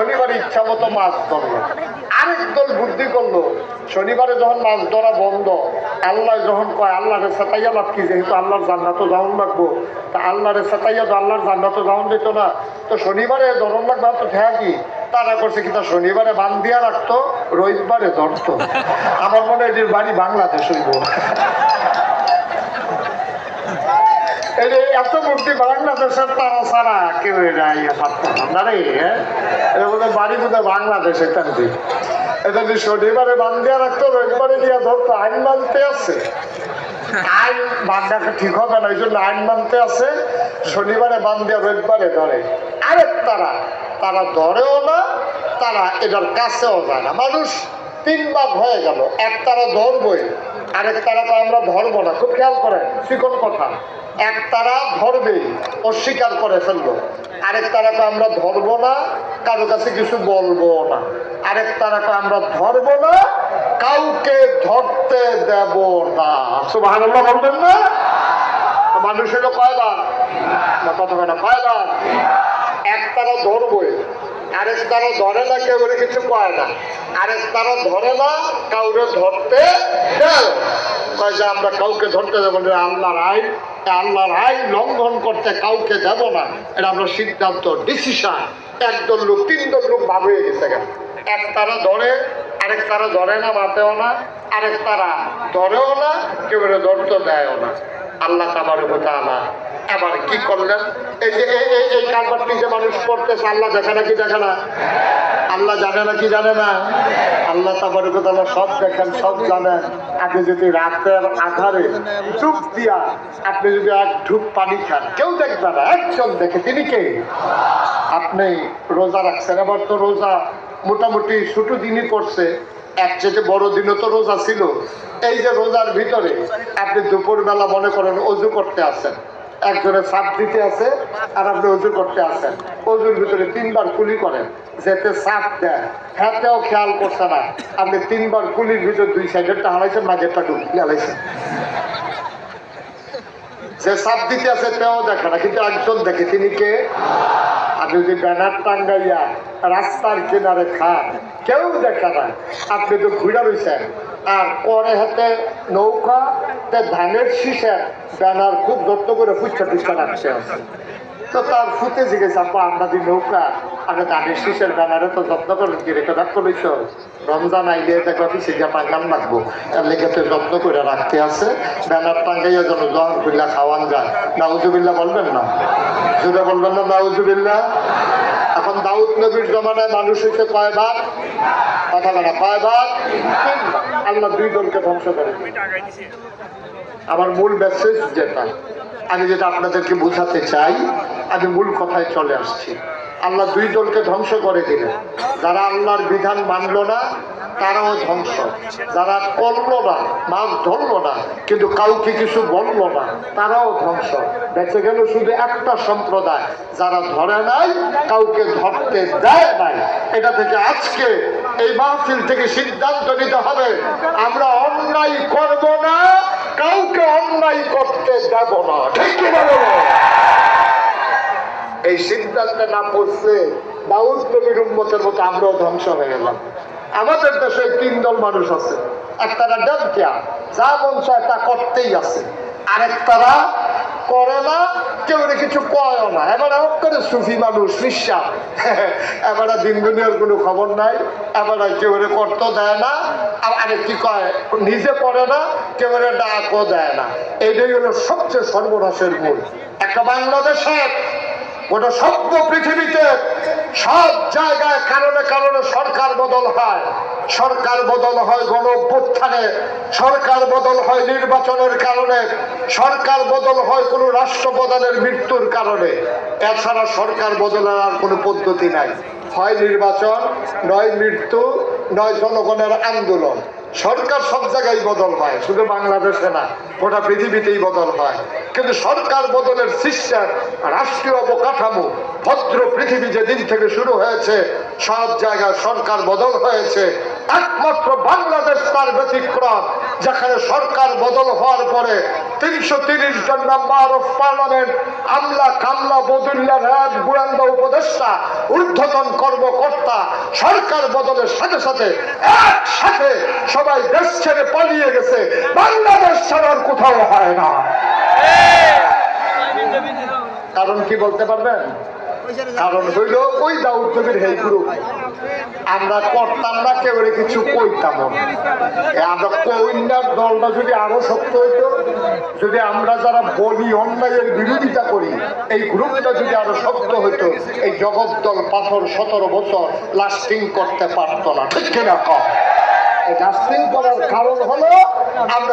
শনিবারে ইচ্ছা মতো মাছ ধরলো। আরেক দল বুদ্ধি করল, শনিবারে যখন মাছ ধরা বন্ধ, আল্লাহ যখন কয়, আল্লাহরে সাতাইয়া লাভ কি? যেহেতু আল্লাহর জান্নাতও যাওন লাগবো। তা আল্লাহরে সাতাইয়া তো আল্লাহর জান্নাতও যাওন দিত না। তো শনিবারে ধরন লাগবে তো ঠেয়া কি? তারা করছে কি? তা শনিবারে বান দিয়া রাখতো, রবিবারে ধরতো। আমার মনে হয় বাড়ি বাংলাদেশ হইব। এই যে এত মূর্তি বাংলাদেশের তারা ছাড়া কেউ এটা পারতাম না। রে? এটা বাড়ি বোধহয় বাংলাদেশে টানতে এটা যে শনিবারে বান দিয়া রাখতো, রবিবারে দিয়া ধরতো, আইন মানতে আছে। আইন বান্দাকে ঠিক হবে না ওই জন্য আইন মানতে আছে, শনিবারে বান দিয়া রবিবারে ধরে। আরেক তারা তারা ধরেও না, তারা এটার কাছেও যায় না। মানুষ তিন ভাগ হয়ে গেল, এক তারা ধরবই। আরেক তারা তো আমরা ধরবো না, খুব খেয়াল করেন শিকন কথা। এক তারা ধরবেই অস্বীকার করে ফেলল। আরেক তারাকে আমরা ধরবো না, কারও কাছে কিছু বলব না। আরেক তারাকে আমরা ধরবো না, কাউকে ধরতে দেব না। সুবাহ বলবেন না? মানুষ হলো না কেন কয়বার এক তারা ধরবই। আরেক তারা ধরে না, কেউ কিছু কয় না। আরেক তারা ধরে না, কাউরে ধরতে আমরা কাউকে ধরতে দেবো না, আল্লাহর আইন আল্লাহর আইন লঙ্ঘন করতে কাউকে দেব না। এটা আমরা সিদ্ধান্ত ডিসিশন একদল লোক, তিনজন লোক ভাব হয়ে গেছে এক তারা ধরে আরেক তারা ধরে না মাতেও না। আরেক তারা ধরেও না, কেউ ধরতে দেয়ও না। আল্লাহ তাবার না এবার কি করলেন এই যে, এই কারবারটি যে মানুষ করতেছে আল্লাহ দেখে না কি দেখে না? আল্লাহ জানে না কি জানে না? আল্লাহ তাবার সব দেখেন, সব জানেন। আপনি যদি রাতের আধারে চুপ দিয়া আপনি যদি এক ঢুক পানি খান, কেউ দেখবে না, একজন দেখে, তিনি কে? আপনি রোজা রাখছেন, এবার তো রোজা মোটামুটি ছোট দিনই পড়ছে এক চেয়ে বড় দিনও তো রোজা ছিল। এই যে রোজার ভিতরে আপনি দুপুরবেলা মনে করেন অজু করতে আসেন। একজনের সাপ দিতে আছে আর আপনি অজু করতে আসেন অজুর ভিতরে তিনবার কুলি করেন, যেতে সাপ দেয়। হাতেও খেয়াল করছে না। আপনি তিনবার কুলির ভিতর দুই সাইডেরটা হারাইছেন মাঝেরটা ঢুকি হারাইছেন। যে সাপ দিতে আছে তেও দেখে না, কিন্তু একজন দেখে, তিনি কে? আপনি যদি ব্যানার টাঙ্গাইয়া রাস্তার কিনারে খান, কেউ দেখে না। আপনি তো ঘুরে রয়েছেন আর পরে হাতে নৌকা, তে ধানের শীষে ব্যানার খুব যত্ন করে পুচ্ছা পুচ্ছা রাখছে। তো তার ফুটে জিজ্ঞেস আপা, আমরা দি নৌকা আমি ধানের শীষের ব্যানারে তো যত্ন করে কি রেখে রাখতে লইছ রমজান আইলে দেখো অফিসে গিয়ে টাঙ্গান লাগবো। তার লেগে তো যত্ন করে রাখতে আছে। ব্যানার টাঙ্গাইয়া যেন জহর বিল্লা খাওয়ান যায়। নাউজুবিল্লা বলবেন না? যেটা বলবেন না নাউজুবিল্লা এখন দাউদ নবীর জমানায় মানুষ হয়েছে কয়বার? কথা ধ্বংস করে। আমার মূল মেসেজ যেটা, আমি যেটা আপনাদেরকে বোঝাতে চাই, আমি মূল কথায় চলে আসছি। আল্লাহ দুই দলকে ধ্বংস করে দিলেন। যারা আল্লাহর বিধান মানল না, তারাও ধ্বংস। যারা করল না, মাছ ধরলো না, কিন্তু কাউকে কিছু বলল না, তারাও ধ্বংস। বেঁচে গেল শুধু একটা সম্প্রদায়। যারা ধরে নাই, কাউকে ধরতে দেয় নাই। এটা থেকে আজকে এই মাহফিল থেকে সিদ্ধান্ত নিতে হবে, আমরা অন্যায় করব না, কাউকে অন্যায় করতে দেব না। ঠিক বলো না পড়ছে দাউদ নবীর উন্মতের মতো আমরাও ধ্বংস হয়ে গেলাম। আমাদের দেশে তিন দল মানুষ আছে। একটারা ডেবকিয়া যা মন চায় তা করতেই আছে। আরেক তারা করে না, কেউ কিছু কয়ও না। এবার হোক করে সুফি মানুষ, নিঃশ্বাস। এবারে দিন দুনিয়ার কোনো খবর নাই। এবারে কেউ করতে দেয় না। আর আরে কি কয়, নিজে করে না, কেউ ডাকও দেয় না। এইটাই হলো সবচেয়ে সর্বনাশের মূল একটা বাংলাদেশের গোটা সভ্য পৃথিবীতে সব জায়গায় কারণে কারণে সরকার বদল হয়। সরকার বদল হয় গণ সরকার বদল হয় নির্বাচনের কারণে, সরকার বদল হয় কোনো রাষ্ট্রপ্রধানের মৃত্যুর কারণে। এছাড়া সরকার বদলের আর কোনো পদ্ধতি নাই। হয় নির্বাচন, নয় মৃত্যু, নয় জনগণের আন্দোলন। সরকার সব জায়গায় বদল হয়, শুধু বাংলাদেশে না, গোটা পৃথিবীতেই বদল হয়। কিন্তু সরকার বদলের সিস্টেম, রাষ্ট্রীয় অবকাঠামো, ভদ্র পৃথিবী যে যেদিন থেকে শুরু হয়েছে, সব জায়গায় সরকার বদল হয়েছে। একমাত্র বাংলাদেশ তার ব্যতিক্রম, যেখানে সরকার বদল হওয়ার পরে তিনশো তিরিশ জন মেম্বার অফ পার্লামেন্ট আমলা কামলা বদুল্লা র্যাব গোয়েন্দা উপদেষ্টা ঊর্ধ্বতন কর্মকর্তা সরকার বদলের সাথে সাথে একসাথে সবাই দেশ ছেড়ে পালিয়ে গেছে। বাংলাদেশ ছাড়ার কোথাও হয় না। কারণ কি বলতে পারবেন? কারণ হইল, ওই দাউদ নবীর হেই গ্রুপ। আমরা করতাম না, কেউ কিছু কইতাম আমরা কইনার দলটা যদি আরও শক্ত হইতো, যদি আমরা যারা বলি অন্যায়ের বিরোধিতা করি, এই গ্রুপটা যদি আরও শক্ত হইতো, এই জগৎ দল পাথর সতেরো বছর লাস্টিং করতে পারতো না। ঠিক কিনা কম লাস্টিং করার কারণ হলো, আমরা